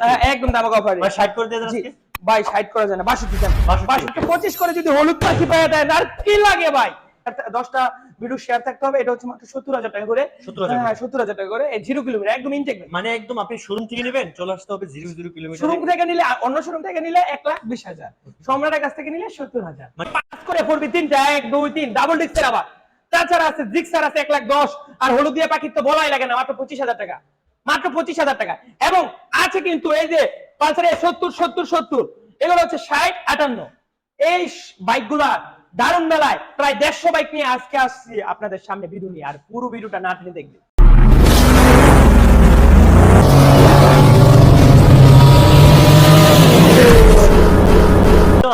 হ্যাঁ, একদম দামাক অফার ভাই 60 করে দিয়ে দেন আজকে? ভাই সাইড করা যায় না বাষট্টি দেন। 62 বাষট্টি পঁচিশ করে যদি হলুদ পাখি যায় আর কি লাগে ভাই? দশটা ভিডিও শেয়ার থাকতে হবে এটা হচ্ছে মাত্র সত্তর হাজার টাকা করে। 70,000 হ্যাঁ সত্তর হাজার টাকা করে জিরো কিলোমিটার একদম ইনটেক মানে একদম আপনি শোরুম থেকে নেবেন চলে আসতে হবে 00 কিলোমিটার শোরুম থেকে নিলে অন্য শোরুম থেকে নিলে এক লাখ বিশ হাজার। সম্রাটের কাছ থেকে নিলে সত্তর হাজার। মানে- পাঁচ করে পড়বি তিনটা এক দুই তিন ডাবল ডিস্কের আবার। তাছাড়া আছে জিক্সার আছে এক লাখ দশ। আর হলুদিয়া পাখির তো বলাই লাগে না মাত্র পঁচিশ হাজার টাকা। মাত্র পঁচিশ হাজার টাকা। এবং আছে কিন্তু এই যে পালসারের সত্তর সত্তর সত্তর, এগুলো হচ্ছে ষাট, আটান্ন। এই বাইকগুলা দারুণ মেলায় প্রায় দেড়শো বাইক নিয়ে আজকে আসছি আপনাদের সামনে ভিডিও নিয়ে, আর পুরো ভিডিওটা না টেনে দেখবে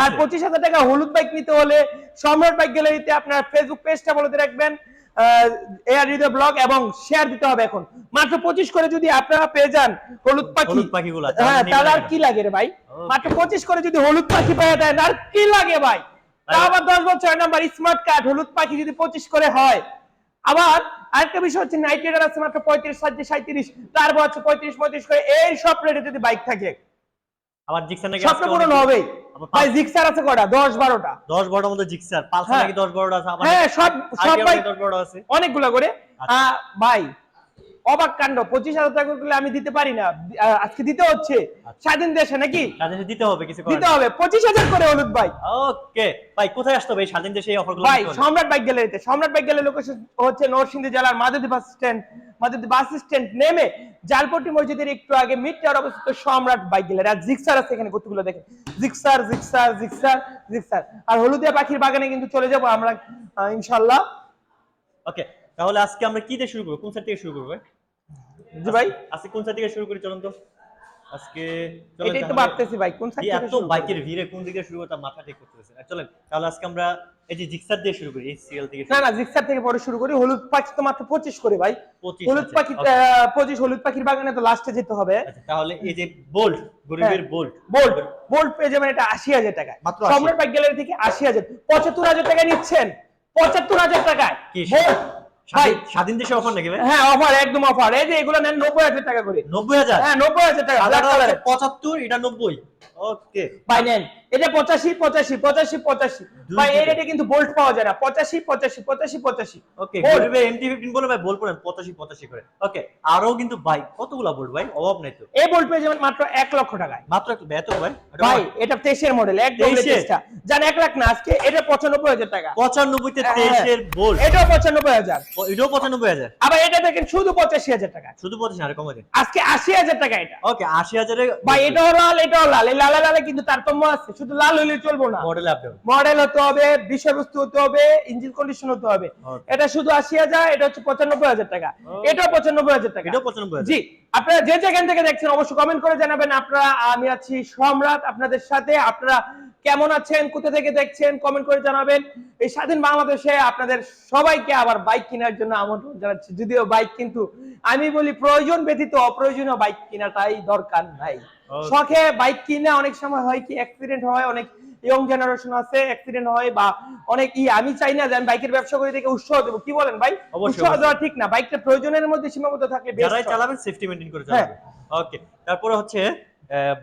আর পঁচিশ হাজার টাকা হলুদ বাইক নিতে হলে সম্রাট বাইক গ্যালারিতে আপনার ফেসবুক পেজটা বলে রাখবেন। হৃদয় ব্লগ এবং শেয়ার দিতে হবে এখন। মাত্র পঁচিশ করে যদি আপনারা পেয়ে যান হলুদ পাখি। হ্যাঁ তাহলে আর কি লাগে রে ভাই? মাত্র পঁচিশ করে যদি হলুদ পাখি পাওয়া যায় আর কি লাগে ভাই? আবার দশ বছর নাম্বার স্মার্ট কার্ড হলুদ পাখি যদি পঁচিশ করে হয়। আবার আরেকটা বিষয় হচ্ছে নাইট রাইডার আছে মাত্র পঁয়ত্রিশ সাতত্রিশ সাঁত্রিশ তারপর হচ্ছে পঁয়ত্রিশ পঁয়ত্রিশ করে এই সব রেটে যদি বাইক থাকে। আবার জিক্সার নাকি স্বপ্ন পূরণ হবেই। ভাই জিক্সার আছে কটা দশ বারোটা। 10 12 মধ্যে জিক্সার। পালসার। নাকি 10 12টা আছে? আবার হ্যাঁ সব সব ভাই 10 12 আছে। অনেকগুলা করে। আচ্ছা। ভাই অবাক কাণ্ড। পঁচিশ হাজার টাকা করলে আমি দিতে পারি না। আজকে দিতে হচ্ছে। আচ্ছা। স্বাধীন দেশে নাকি? দিতে হবে কিছু দিতে হবে। পঁচিশ হাজার করে হলুদ ভাই। ওকে। ভাই কোথায় আসতে হবে স্বাধীন দেশে এই অফারগুলো ভাই সম্রাট বাইক গ্যালারিতে। সম্রাট বাইক গ্যালারি লোকেশন হচ্ছে নরসিংদী জেলার মাদুদি বাস স্ট্যান্ড মাদুদি বাস স্ট্যান্ড নেমে জালপট্টি মসজিদের একটু আগে মিড টাওয়ার অবস্থিত সম্রাট বাইক গ্যালারি। আর জিক্সার আছে এখানে কতগুলো দেখেন। Gixxer Gixxer Gixxer Gixxer. আর হলুদিয়া পাখির বাগানে কিন্তু চলে যাব আমরা আহ, ইনশাল্লাহ ওকে। তাহলে আজকে আমরা কি দিয়ে শুরু করব? কোন সাইড থেকে শুরু করব ভাই? জি ভাই আজকে কোন সাইড থেকে শুরু করি চলুন তো? আজকে এটাই তো ভাবতেছি ভাই কোন সাইড থেকে এত বাইকের ভিড়ে কোন দিকে শুরু করতে মাথা ঠিক করতেছে চলেন তাহলে আজকে আমরা এই যে জিক্সার দিয়ে শুরু করি এই সিরিয়াল থেকে না না জিক্সার থেকে পরে শুরু করি হলুদ পাখি তো মাত্র পঁচিশ করে ভাই। হলুদ পাখি okay। পঁচিশ হলুদ পাখির বাগানে তো লাস্টে যেতে হবে। আচ্ছা তাহলে এই যে বোল্ট গরিবের। বোল্ট বোল্ট বোল্ট পেয়ে যাবেন এটা আশি হাজার টাকায়। মাত্র 80 সম্রাট বাইক গ্যালারি থেকে আশি হাজার পঁচাত্তর হাজার টাকা নিচ্ছেন পঁচাত্তর হাজার টাকায়। কি Bolt, ভাই স্বাধীন- দেশে অফার নাকি ভাই? হ্যাঁ অফার একদম অফার এই যে এগুলো নেন নব্বই হাজার টাকা করে। নব্বই হাজার? হ্যাঁ নব্বই হাজার টাকা পঁচাত্তর এটা নব্বই। ওকে। ভাই নেন। এটা পঁচাশি পঁচাশি পঁচাশি পঁচাশি। ভাই এই। রেটে কিন্তু বোল্ট পাওয়া যায় না। পঁচাশি পঁচাশি পঁচাশি পঁচাশি। ওকে এমটি ফিফটিন বলে ভাই বল করেন। পঁচাশি পঁচাশি করে। ওকে আরও কিন্তু বাইক কতগুলা বোল্ট ভাই? অভাব নাই তো। এই বোল্ট পেয়ে যাবেন মাত্র এক লক্ষ টাকায়। মাত্র একটু বেত ভাই এটা ভাই এটা তেইশের মডেল একদম 23 এর? জান এক লাখ না আজকে এটা পঁচানব্বই হাজার টাকা। পঁচানব্বই তে হ্যাঁ, তেইশের বোল্ট এটাও পঁচানব্বই হাজার। এটাও পঁচানব্বই হাজার? আবার এটা দেখেন শুধু পঁচাশি হাজার টাকা। শুধু পঁচিশ আরে কমে আজকে আশি হাজার টাকা এটা। ওকে আশি হাজারে ভাই এটাও লাল এটাও লাল। এই লালে লালে কিন্তু তারতম্য আছে শুধু লাল হইলে চলবো না। মডেল মডেল হতে হবে বিষয়বস্তু হতে হবে ইঞ্জিন কন্ডিশন হতে হবে। এটা শুধু আশি হাজার এটা হচ্ছে পঁচানব্বই হাজার টাকা. এটাও পঁচানব্বই হাজার টাকা। জি আপনারা যে যেখান থেকে দেখছেন অবশ্যই কমেন্ট করে জানাবেন। আপনারা আমি আছি সম্রাট আপনাদের সাথে। আপনারা কেমন আছেন? কোথা থেকে দেখছেন? কমেন্ট করে জানাবেন। এই স্বাধীন বাংলাদেশে আপনাদের সবাইকে আবার বাইক কেনার জন্য আমন্ত্রণ জানাচ্ছি। যদিও বাইক কিন্তু আমি বলি প্রয়োজন ব্যতীত অপ্রয়োজনীয় বাইক কেনাটাই দরকার নাই. শখে বাইক কিনে অনেক সময় হয় কি অ্যাক্সিডেন্ট হয় অনেক ইয়ং জেনারেশন আছে অ্যাক্সিডেন্ট হয় বা অনেক ই আমি চাই না যে আমি বাইকের ব্যবসা করে থেকে উৎসাহ দেবো। কি বলেন ভাই? উৎসাহ দেওয়া ঠিক না। বাইকটা প্রয়োজনের মধ্যে সীমাবদ্ধ থাকলে যারাই চালাবেন সেফটি মেইনটেইন করে হ্যাঁ। চালাবেন ওকে তারপরে হচ্ছে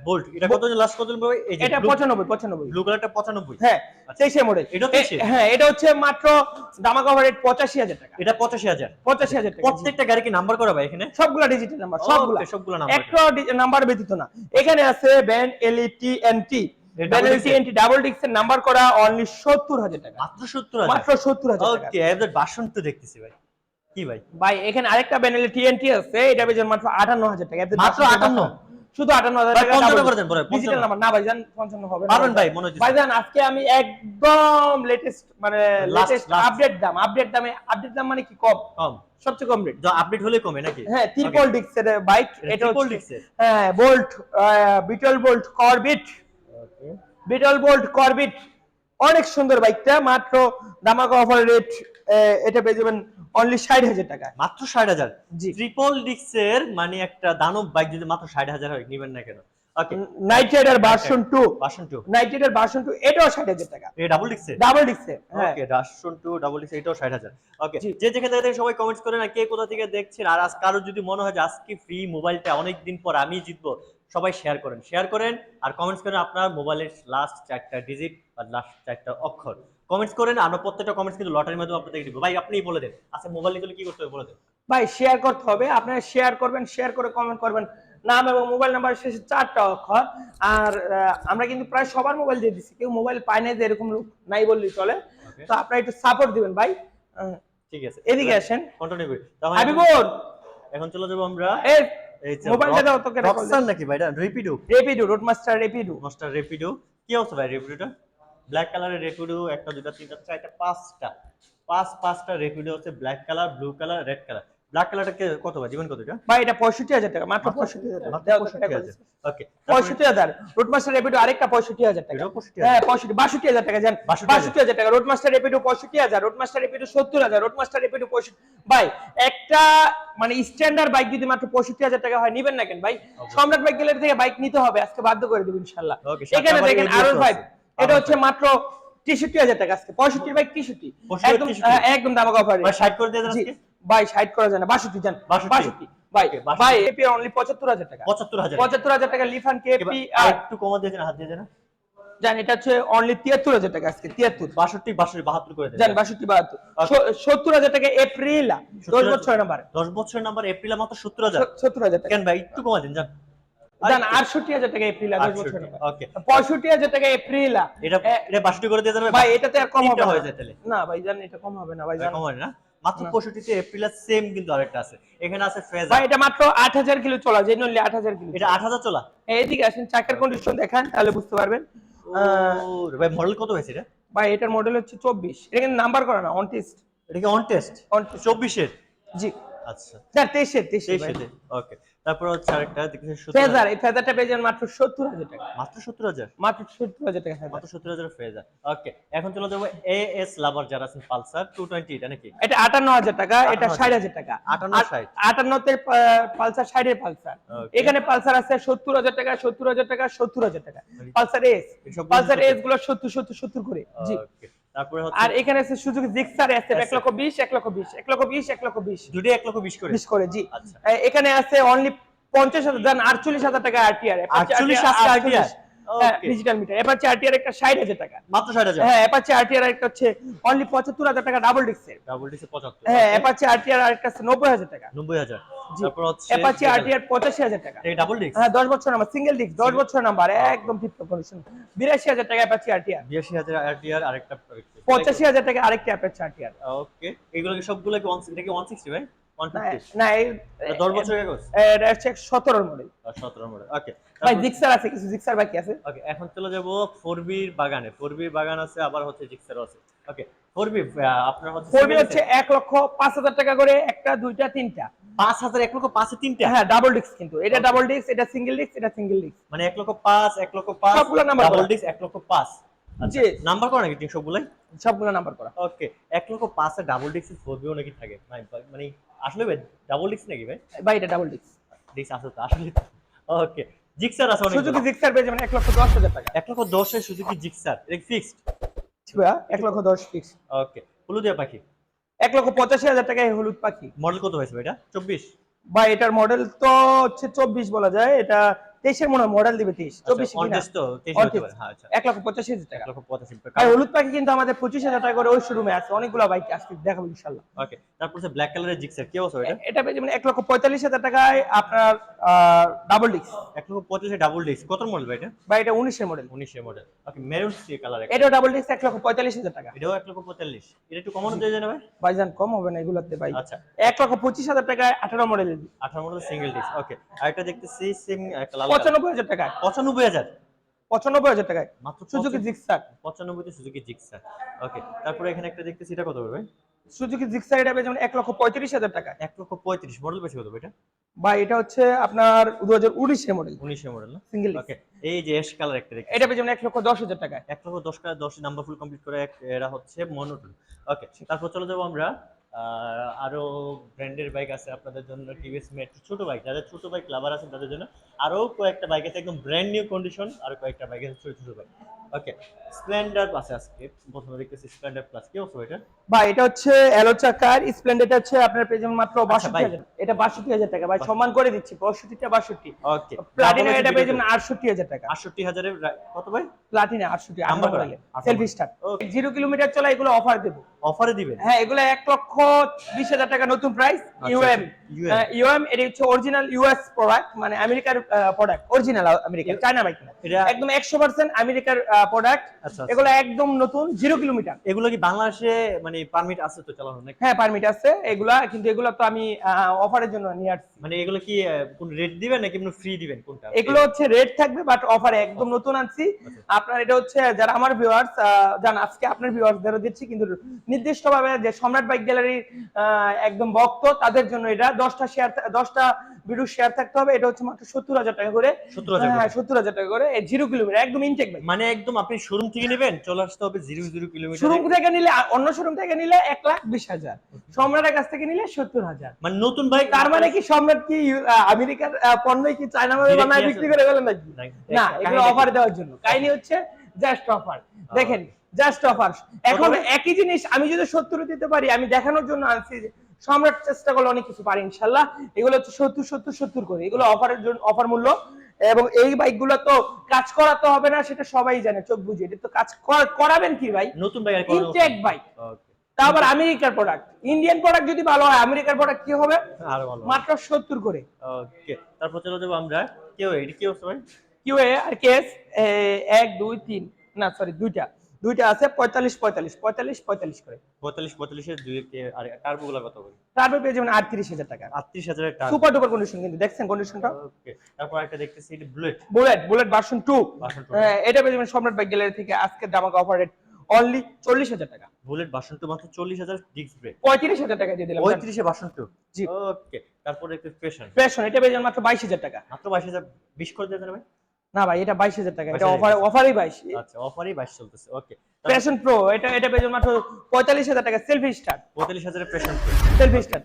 বোল্ট এটা কত লাস্ট কত ভাই? এটা পঁচানব্বই পঁচানব্বই। ব্লু কালারটা পঁচানব্বই। হ্যাঁ তেইশে মডেল এটাও 23 হ্যাঁ এটা হচ্ছে মাত্র দামা কভার রেট পঁচাশি হাজার টাকা। এটা পঁচাশি হাজার। পঁচাশি হাজার টাকা প্রত্যেকটা গাড়ি কি নাম্বার করা ভাই এখানে? সবগুলা ডিজিটাল নাম্বার সবগুলা। সবগুলা নাম্বার একটা নাম্বার ব্যতীত না। এখানে আছে ব্যান্ড এলইটি এনটি এটা এলইটি? ডাবল ডিক্সের নাম্বার করা অনলি টাকা। মাত্র সত্তর হাজার? মাত্র সত্তর হাজার টাকা। ওকে এদের বাসন তো দেখতেছি ভাই। কি ভাই? ভাই এখানে আরেকটা ব্যান্ড টিএনটি আছে এটা বেজন মাত্র আটান্ন হাজার টাকা। মাত্র বাসা- 58? শুধু আটান্ন হাজার ভাই, টাকা করে দেন, বড়, ডিজিটাল নাম্বার না ভাই জান হবে পারবেন ভাই, মনে হচ্ছে। ভাইজান আজকে আমি একদম লেটেস্ট মানে লেটেস্ট আপডেট দাম। আপডেট দামে আপডেট দাম মানে কি কম? কম। সবচেয়ে কম রেট যা আপডেট হলে কমে নাকি? হ্যাঁ ট্রিপল বাইক এটা disc এর? হ্যাঁ বোল্ট বিটল বোল্ট করবিট বিটল বোল্ট করবিট অনেক সুন্দর বাইকটা মাত্র দামাকা অফার রেট এটা পেয়ে যাবেন অনলি ষাট হাজার টাকা মাত্র ষাট হাজার? জি। ট্রিপল ডিক্সের মানে একটা দানব বাইক যদি মাত্র ষাট হাজার হয় নিবেন না কেন? Okay knight rider version knight rider version two এটাও ষাট হাজার টাকা। ডাবল ডাবল হ্যাঁ। ওকে রাশন টু ডাবল ডিক্স এটাও ষাট হাজার। ওকে যে যেখানে থেকে সবাই কমেন্টস করেন আর কে কোথা থেকে দেখছেন আর আজ কারও যদি মনে হয় যে আজকে ফ্রি মোবাইলটা অনেক দিন পর আমি জিতবো সবাই শেয়ার করেন। শেয়ার করেন আর কমেন্টস করেন আপনার মোবাইলের লাস্ট চারটা ডিজিট বা লাস্ট চারটা অক্ষর। কমেন্টস করেন আমরা প্রত্যেকটা কমেন্টস কিন্তু লটারির মাধ্যমে দিব। ভাই আপনিই বলে দেন। আচ্ছা মোবাইল নিতে কি করতে হবে? বলে দেন। ভাই শেয়ার করতে হবে। আপনারা শেয়ার করবেন শেয়ার করে কমেন্ট করবেন। নাম এবং মোবাইল নাম্বার শেষে চারটা অক্ষর। আর আমরা কিন্তু প্রায় সবার মোবাইল দিয়ে দিচ্ছি কেউ মোবাইল পায় না যে এরকম লোক নাই বললেই চলে। তো আপনারা একটু সাপোর্ট দিবেন ভাই। ঠিক আছে। এদিকে আসেন। কন্টিনিউ করি। তাহলে হাবিবুর এখন চলে যাব আমরা। এই মোবাইলটা দাও তোকে রক্সান নাকি ভাই? এটা Rapido Rapido road master Rapido master Rapido কি অবস্থা ভাই রেপিডোটা ব্ল্যাক কালারের রেপিডো একটা দুটা তিনটা চারটা পাঁচটা। পাঁচ পাঁচটা রেপিডো হচ্ছে black colour blue colour red colour black কালারটা কত ভাই? জীবন কত এটা? ভাই এটা 65000 টাকা মাত্র 65000 টাকা। 65000 ওকে 65000 রোড মাস্টার রেপিডো আরেকটা 65000 টাকা। হ্যাঁ 65 62000 টাকা জান। 62000 টাকা। Roadmaster Rapido 65000 Roadmaster Rapido 70000 Roadmaster Rapido 65 ভাই একটা মানে স্ট্যান্ডার্ড বাইক যদি মাত্র 65000 টাকা হয় নেবেন না কেন ভাই? সম্রাট বাইক গ্যালারি থেকে বাইক নিতে হবে আজকে বাধ্য করে দেব ইনশাআল্লাহ এখানে দেখেন আর 5 এটা হচ্ছে মাত্র তেষট্টি হাজার টাকা আজকে। পঁয়ষট্টি বাইক তেষট্টি। 65 একদম 63 হ্যাঁ, একদম দামাক অফার ভাই 60 করে দিয়ে দেন আজকে? ভাই সাইড করা যায় না। বাষট্টি জান। 62 বাষট্টি। ভাই Okay, 62 ভাই এপি অনলি টাকা। 75000 পঁচাত্তর হাজার টাকা লিফান কেপি আর একটু কমা দিয়ে দেন হাত দিয়ে দেন। জান এটা হচ্ছে অনলি তিয়াত্তর হাজার টাকা আজকে তিয়াত্তর। 62 62 72 করে দেন। জান বাষট্টি বাহাত্তর। Okay. সত্তর হাজার টাকা এপ্রিল বছর নাম্বার 10 বছরের নাম্বার এপ্রিল মাত্র 70000 সত্তর হাজার টাকা। কেন ভাই একটু কমা দেন জান। জান আটষট্টি হাজার টাকা এপ্রিল দশ বছর ওকে টাকা এপ্রিল এটা এটা 62 করে দিয়ে ভাই এটাতে আর কম হবে হয়ে যায় তাহলে। না ভাই জান এটা কম হবে না ভাই জান কম না। মাত্র 65 তে এপ্রিলের সেম কিন্তু আরেকটা আছে। এখানে আছে ফেজা ভাই এটা মাত্র আট হাজার কিলো চলা যে নলি আট হাজার কিলো এটা 8000 চলা। এইদিকে আসেন চাকার কন্ডিশন দেখান তাহলে বুঝতে পারবেন। ভাই মডেল কত হয়েছে এটা? ভাই এটার মডেল হচ্ছে চব্বিশ। এটা কিন্তু নাম্বার করা না অন টেস্ট এটা কি অন টেস্ট অন 24 এর জি। আচ্ছা। না তেইশের তেইশের 23 এর ওকে তারপর হচ্ছে আরেকটা দেখতেছি 70 ফেজার এই ফেজারটা পেয়ে যাবেন মাত্র সত্তর হাজার টাকা। মাত্র 70000 মাত্র সত্তর হাজার টাকা ফেজার। মাত্র 70000 ফেজা ওকে এখন চলে যাব এএস লাভার যারা আছেন পালসার 220 এটা নাকি? এটা আটান্ন হাজার টাকা এটা 58,000 ষাট হাজার টাকা। 58 ষাট। আটান্নতে পালসার ষাটের পালসার। এখানে পালসার আছে সত্তর হাজার টাকা সত্তর হাজার টাকা সত্তর হাজার টাকা। পালসার এস পালসার এসগুলো সত্তর সত্তর সত্তর করে। জি। ওকে। তারপরে হচ্ছে আর এখানে আছে সুযোগ জিক্সার আছে এক লক্ষ বিশ এক লক্ষ বিশ এক লক্ষ বিশ এক লক্ষ বিশ। দুটো 1 লক্ষ 20 করে। বিশ করে জি। আচ্ছা। এখানে আছে অনলি পঞ্চাশ হাজার দেন আটচল্লিশ হাজার টাকা আরটিআর 48 আজকে RTR? Digital meter Apache RTR একটা ষাট হাজার টাকা। মাত্র 60000 হ্যাঁ এপাচে আরটিআর একটা হচ্ছে অনলি পঁচাত্তর হাজার টাকা ডাবল ডিস্কের ডাবল ডিসে 75 হ্যাঁ এপাচে আরটিআর আরেকটা আছে নব্বই হাজার টাকা। 90000 জি। তারপর হচ্ছে আরটিআর টাকা। এই ডাবল ডিক্স হ্যাঁ বছর নাম্বার সিঙ্গেল ডিস্ক দশ বছর নাম্বার একদম কন্ডিশন টাকা অ্যাপাচি আরটিআর 82000 আরটিআর আরেকটা পঁচাশি হাজার টাকা আরেকটা অ্যাপাচি আরটিআর ওকে এগুলো কি সবগুলো কি 160 এটা কি 160 ভাই না এই 10 বছরের কাগজ এটা হচ্ছে সতেরোর মডেল 17 মডেল ওকে ভাই জিক্সার আছে কিছু জিক্সার বাকি আছে? ওকে এখন চলে যাব ফোরবির বাগানে। ফোরবির বাগান আছে আবার হচ্ছে জিক্সারও আছে। ওকে ফোরবি আপনার হচ্ছে ফোরবি হচ্ছে এক লক্ষ পাঁচ হাজার টাকা করে একটা দুইটা তিনটা। পাঁচ হাজার এক লক্ষ পাঁচে তিনটা? হ্যাঁ ডাবল ডিস্ক কিন্তু। এটা ডাবল ডিস্ক এটা সিঙ্গেল ডিস্ক এটা সিঙ্গেল ডিস্ক মানে এক লক্ষ পাঁচ এক লক্ষ পাঁচ সবগুলো number ডাবল ডিস্ক এক লক্ষ পাঁচ। জি। নাম্বার করা নাকি তিন সবগুলাই? সবগুলো নাম্বার করা। ওকে এক লক্ষ পাঁচে ডাবল ডিস্ক ফোরবিও নাকি থাকে? মানে আসলে ভাই ডাবল ডিস্ক নাকি ভাই? ভাই এটা ডাবল ডিস্ক ডিস্ক আছে তো আসলে ওকে জিক্সার আছে সুজুকি জিক্সার পেয়ে যাবেন এক লক্ষ দশ হাজার টাকা। এক লক্ষ দশের সুজুকি জিক্সার এটা ফিক্সড এক লক্ষ দশ ফিক্স ওকে হলুদিয়া পাখি। এক লক্ষ পঁচাশি হাজার টাকায় হলুদ পাখি। মডেল কত হয়েছে এটা? চব্বিশ? বা এটার মডেল তো হচ্ছে চব্বিশ বলা যায়। এটা তেইশের মনে মডেল দিবে তেইশ। চব্বিশ test। পারে হ্যাঁ আচ্ছা। এক লক্ষ পঁচাশি হাজার টাকা। আর হলুদ পাখি কিন্তু আমাদের পঁচিশ হাজার টাকা করে ওই শোরুমে আছে। অনেকগুলো বাইক আজকে দেখাবো ইনশাল্লাহ ওকে তারপর ব্ল্যাক কালারের জিক্সার কি অবস্থা এটা? এটা যাবেন এক লক্ষ পঁয়তাল্লিশ হাজার টাকায় আপনার ডাবল ডিস্ক এক লক্ষ পঁচিশে ডাবল ডিস্ক কত মডেল ভাই এটা? বা এটা উনিশের মডেল উনিশের মডেল ওকে মেরুন সি কালার এটাও ডাবল ডিস্ক এক লক্ষ পঁয়তাল্লিশ হাজার টাকা। এটাও এক লক্ষ পঁয়তাল্লিশ। এটা একটু কমানো দিয়ে যাবে ভাই? ভাইজান কম হবে না এগুলোতে ভাই। আচ্ছা। এক লক্ষ পঁচিশ হাজার টাকায় আঠারো মডেল আঠারো মডেল সিঙ্গেল ডিস্ক ওকে আর এটা দেখতেছি সিম পঁচানব্বই হাজার টাকায় পঁচানব্বই হাজার? পঁচানব্বই হাজার টাকায়। মাত্র সুজুকি জিক্সার পঁচানব্বইতে সুজুকি জিক্সার ওকে তারপরে এখানে একটা দেখতেছি এটা কত হবে ভাই? সুজুকি জিক্সার এটা যাবেন এক লক্ষ পঁয়ত্রিশ হাজার টাকায় এক লক্ষ পঁয়ত্রিশ মডেল বেশি কত ভাই এটা? বা এটা হচ্ছে আপনার দু হাজার উনিশের মডেল উনিশের মডেল না? সিঙ্গেল ওকে এই যে এস কালার একটা এটা পেয়ে যাবেন এক লক্ষ দশ হাজার টাকা এক লক্ষ দশ টাকা দশ নাম্বার ফুল কমপ্লিট করে এরা হচ্ছে মনোটন ওকে তারপর চলে যাব আমরা আরও ব্র্যান্ডের বাইক আছে আপনাদের জন্য টিভিএস মেট্রো ছোট বাইক যাদের ছোট বাইক লাভার আছেন তাদের জন্য আরও কয়েকটা বাইক আছে একদম ব্র্যান্ড নিউ কন্ডিশন আর কয়েকটা বাইক আছে ছোট ছোট বাইক ওকে স্প্লেন্ডার আছে। আজকে প্রথমে দেখতেছি স্প্লেন্ডার প্লাস কি অবস্থা এটা? ভাই এটা হচ্ছে এলো চাকার স্প্লেন্ডার হচ্ছে আপনার যাবেন মাত্র আচ্ছা, বাষট্টি ভাই। হাজার এটা বাষট্টি হাজার টাকা। ভাই সম্মান করে দিচ্ছি পঁয়ষট্টিটা বাষট্টি। ওকে প্লাটিনা এটা আটষট্টি হাজার টাকা। আটষট্টি হাজারের রা- কত ভাই? প্লাটিনা আটষট্টি Number আমরা করা? আচ্ছা, সেলফি স্টার Okay. কিলোমিটার চলা এগুলো অফার দেবো। অফারে দিবেন? হ্যাঁ এগুলো এক লক্ষ বিশ হাজার টাকা নতুন প্রাইস আচ্ছা, ইউএম ইউএম এটা হচ্ছে অরিজিনাল ইউএস প্রোডাক্ট মানে আমেরিকার প্রোডাক্ট অরিজিনাল আমেরিকার চায়না বাইক না একদম একশো পার্সেন্ট আমেরিকার প্রোডাক্ট আচ্ছা, আচ্ছা। এগুলো একদম নতুন জিরো কিলোমিটার এগুলো কি বাংলাদেশে মানে পারমিট আছে তো চালানো নাকি? হ্যাঁ পারমিট আছে এগুলা কিন্তু এগুলো তো আমি অফারের জন্য নিয়ে আসছি। মানে এগুলো কি কোন রেট দিবেন নাকি ফ্রি দিবেন কোনটা? এগুলো হচ্ছে রেট থাকবে বাট অফারে একদম নতুন আনছি। আচ্ছা। আপনার এটা হচ্ছে যারা আমার ভিউয়ার্স জান আজকে আপনার ভিউয়ার্সদেরও দিচ্ছি কিন্তু নির্দিষ্টভাবে যে সম্রাট বাইক গ্যালারির একদম ভক্ত তাদের জন্য এটা দশটা শেয়ার দশটা ভিডিও শেয়ার থাকতে হবে এটা হচ্ছে মাত্র সত্তর হাজার টাকা করে। 70,000 হ্যাঁ করে। সত্তর হাজার টাকা করে জিরো কিলোমিটার একদম ইনটেক মানে একদম আপনি শোরুম থেকে নেবেন চলে আসতে হবে জিরো জিরো কিলোমিটার শোরুম থেকে নিলে অন্য শোরুম থেকে নিলে এক লাখ বিশ হাজার। সম্রাটের কাছ থেকে নিলে সত্তর হাজার। মানে নতুন বাইক তার মানে কি সম্রাট কি আমেরিকার পণ্যই কি চায়না ভাবে বানায় বিক্রি করে গেলেন নাকি? না এগুলো অফার দেওয়ার জন্য। কাহিনী হচ্ছে জাস্ট অফার দেখেন জাস্ট অফার এখন একই জিনিস আমি যদি সত্তর দিতে পারি আমি দেখানোর জন্য আনছি সম্রাট চেষ্টা করলে অনেক কিছু পারি ইনশাল্লাহ। এগুলো হচ্ছে সত্তর সত্তর সত্তর করে। এগুলো অফারের জন্য অফার মূল্য এবং এই বাইকগুলো তো কাজ করাতে হবে না সেটা সবাই জানে চোখ বুঝে। এটা তো কাজ করাবেন কি ভাই? নতুন বাইক ইনটেক বাইক তা আবার আমেরিকার প্রোডাক্ট ইন্ডিয়ান প্রোডাক্ট যদি ভালো হয় আমেরিকার প্রোডাক্ট কি হবে? আরও ভালো মাত্র সত্তর করে। ওকে তারপর চলে যাব আমরা কেউ এটা কি ভাই? কিউএ আর কেস এক দুই তিন। না সরি দুইটা। দুইটা আছে পঁয়তাল্লিশ পঁয়তাল্লিশ পঁয়তাল্লিশ পঁয়তাল্লিশ করে। পঁয়তাল্লিশ পঁয়তাল্লিশের দুই আর টার্বো গুলা কত করে? তারপর পেয়ে যাবেন আটত্রিশ হাজার টাকা। আটত্রিশ হাজারের টার্বো সুপার ডুপার কন্ডিশন কিন্তু দেখছেন কন্ডিশনটা ওকে তারপর একটা দেখতেছি এটা bullet bullet bullet version two এটা পেয়ে যাবেন সম্রাট বাইক গ্যালারি থেকে আজকে দামাকা অফার রেট অনলি চল্লিশ হাজার টাকা। বুলেট ভার্সন টু মাত্র চল্লিশ হাজার ডিস্ক ব্রেক পঁয়ত্রিশ হাজার টাকা দিয়ে দিলাম। পঁয়ত্রিশে ভার্সন টু জি। ওকে তারপর একটা ফ্যাশন ফ্যাশন এটা পেয়ে যাবেন মাত্র বাইশ হাজার টাকা। মাত্র বাইশ হাজার বিশ করে দেবেন ভাই। না ভাই এটা বাইশ হাজার টাকা এটা 22,000 অফার অফারই বাইশ। আচ্ছা অফারই বাইশ চলতেছে ওকে প্যাশন প্রো এটা এটা পেজন মাত্র পঁয়তাল্লিশ হাজার টাকা সেলফি স্টার পঁয়তাল্লিশ Passion Pro selfie star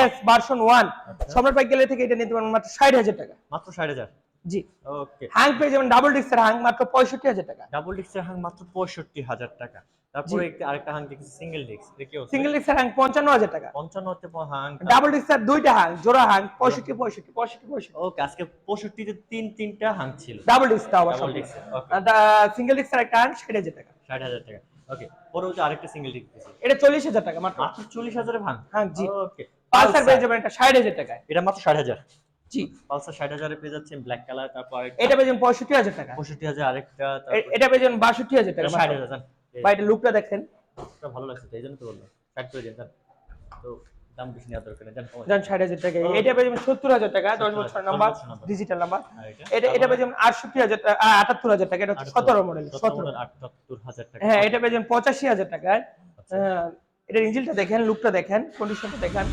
S version one আচ্ছা। সম্রাট বাইক গ্যালারি থেকে এটা নিতে পারবেন মাত্র ষাট হাজার টাকা। মাত্র ষাট হাজার? জি। ওকে হ্যাং পেয়ে যাবেন ডাবল ডিস্কের হাং মাত্র পঁয়ষট্টি হাজার টাকা। ডাবল ডিস্কের হাং মাত্র পঁয়ষট্টি হাজার টাকা। তারপরে একটা আরেকটা হাং দেখছি সিঙ্গেল ডিস্ক এটা কি সিঙ্গেল ডিস্কের হাং পঞ্চান্ন হাজার টাকা। পঞ্চান্ন হতে হাং ডাবল ডিস্কের দুইটা হাং জোড়া হাং পঁয়ষট্টি পঁয়ষট্টি পঁয়ষট্টি পঁয়ষট্টি। ওকে আজকে পঁয়ষট্টিতে তিন তিনটা হাং ছিল। ডাবল ডিস্ক তাও আবার ডাবল ডিস্ক সিঙ্গেল ডিস্কের একটা হাং ষাট হাজার টাকা। ষাট হাজার টাকা ওকে পরে হচ্ছে আরেকটা সিঙ্গেল ডিস্ক এটা চল্লিশ হাজার টাকা মাত্র। মাত্র চল্লিশ হাজারের ভাঙ হ্যাঁ, জি। ওকে পালসার পেয়ে যাবেন এটা ষাট হাজার টাকায়। এটা মাত্র ষাট হাজার? জি। পালসার ষাট হাজারে পেয়ে যাচ্ছেন ব্ল্যাক কালার তারপর এটা পেয়ে যাবেন পঁয়ষট্টি হাজার টাকা। পঁয়ষট্টি হাজার আরেকটা এটা পেয়ে যাবেন বাষট্টি হাজার টাকা ষাট। হাজার ভাই এটা লুকটা দেখেন। এটা ভালো লাগছে তাই জন্য তো বললাম। ষাট করে দিন তো দাম বেশি নেওয়ার দরকার নেই জান ষাট হাজার টাকা। এটা পেয়ে যাবেন সত্তর হাজার টাকা দশ বছর নাম্বার ডিজিটাল নাম্বার এটা? এটা পেয়ে যাবেন আটষট্টি হাজার টাকা আটাত্তর হাজার টাকা এটা হচ্ছে সতেরো মডেল সতেরো আটাত্তর হাজার টাকা। হ্যাঁ এটা পেয়ে যাবেন পঁচাশি হাজার টাকায় আচ্ছা। এটার ইঞ্জিনটা দেখেন লুকটা দেখেন কন্ডিশনটা দেখেন।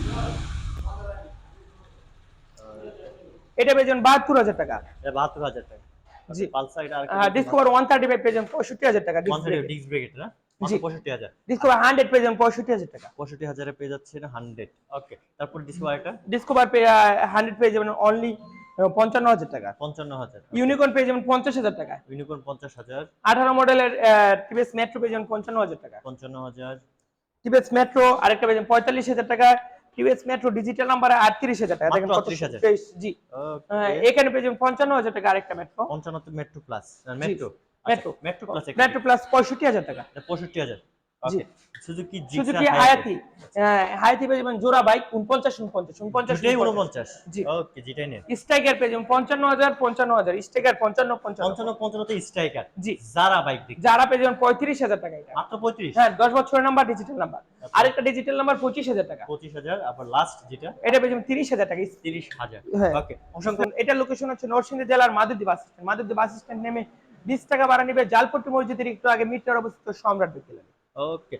এটা পেয়ে যাবেন বাহাত্তর হাজার টাকা। বাহাত্তর হাজার টাকা। জি। পালসার এটা আরেকটা ডিসকভার ওয়ান থার্টি ফাইভ যাবেন পঁয়ষট্টি হাজার টাকা ডিস্ক ব্রেক এটা জি। মাত্র পঁয়ষট্টি হাজার। ডিসকভার হান্ড্রেড পেয়ে যাবেন টাকা। পঁয়ষট্টি হাজারে পেয়ে যাচ্ছে না হান্ড্রেড ওকে তারপর ডিস্ক আরেকটা ডিসকভার পেয়ে হান্ড্রেড পেয়ে যাবেন অনলি পঞ্চান্ন হাজার টাকা। পঞ্চান্ন হাজার। ইউনিকর্ন পেয়ে যাবেন পঞ্চাশ হাজার টাকা। ইউনিকর্ন পঞ্চাশ হাজার। আঠারো মডেলের টিভিএস মেট্রো পেয়ে যাবেন পঞ্চান্ন হাজার টাকা। পঞ্চান্ন হাজার। টিভিএস মেট্রো আরেকটা পেয়ে যাবেন পঁয়তাল্লিশ হাজার টাকা। টিভিএস মেট্রো ডিজিটাল নাম্বারে আটত্রিশ হাজার টাকা। দেখেন মাত্র 38,000 জি। এখানে পেয়ে যাবেন পঞ্চান্ন হাজার টাকা আরেকটা মেট্রো পঞ্চান্ন metro plus metro metro metro plus metro plus পঁয়ষট্টি হাজার টাকা। পঁয়ষট্টি হাজার। জি। ওকে সুজুকি সুজুকি হায়াতি হায়াতি পেয়ে যাবেন জোড়া বাইক উনপঞ্চাশ উনপঞ্চাশ উনপঞ্চাশ দুটাই উনপঞ্চাশ। জি। ওকে যেটাই নেন। স্ট্রাইকার পেয়ে যাবেন পঞ্চান্ন হাজার পঞ্চান্ন হাজার। স্ট্রাইকার পঞ্চান্ন পঞ্চান্ন। পঞ্চান্ন পঞ্চান্নতে স্ট্রাইকার জি। যারা বাইক দেখি। যারা পেয়ে যাবেন পঁয়ত্রিশ হাজার টাকা এটা। মাত্র পঁয়ত্রিশ? হ্যাঁ দশ বছরের নাম্বার ডিজিটাল নাম্বার আরেকটা ডিজিটাল নাম্বার পঁচিশ হাজার টাকা। আবার লাস্ট যেটা? এটা পেয়ে যাবেন টাকা। তিরিশ হাজার। হ্যাঁ। ওকে অসংখ্য। এটা লোকেশন হচ্ছে নরসিংদী জেলার মাধুরী বাস স্ট্যান্ড মাধুরী বাস স্ট্যান্ড নেমে বিশ টাকা ভাড়া নিবে জালপট্টি মসজিদের একটু আগে মিটার অবস্থিত সম্রাট বিকেলে ওকে